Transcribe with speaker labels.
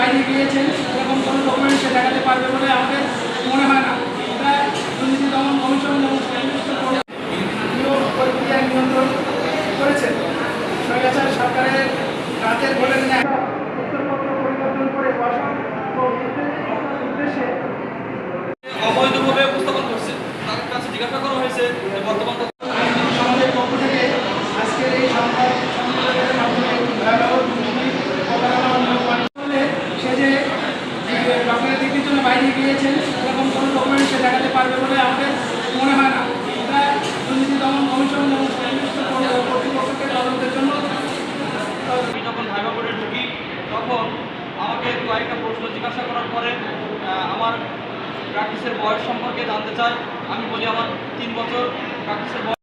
Speaker 1: বাইরে
Speaker 2: গিয়েছেন এরকম কোনো ডকুমেন্ট সে দেখাতে পারবে বলে আমাদের মনে হয় না। এটা দুর্নীতি দমন কমিশন এবং প্রক্রিয়া নিয়ন্ত্রণ করেছে সরকারের রাতের ভোটের ন্যায় জন্য সেরকম কোনো ডকুমেন্ট সে দেখাতে পারবে বলে আমাদের মনে হয় না। এটা দুর্নীতি দমন কমিশন এবং কর্তৃপক্ষকে তদন্তের জন্য
Speaker 1: যখন ভাইবা করে ঢুকি, তখন আমাকে কয়েকটা প্রশ্ন জিজ্ঞাসা করার পরে আমার প্র্যাকটিসের বয়স সম্পর্কে জানতে চাই আমি বলি আমার তিন বছর প্র্যাকটিসের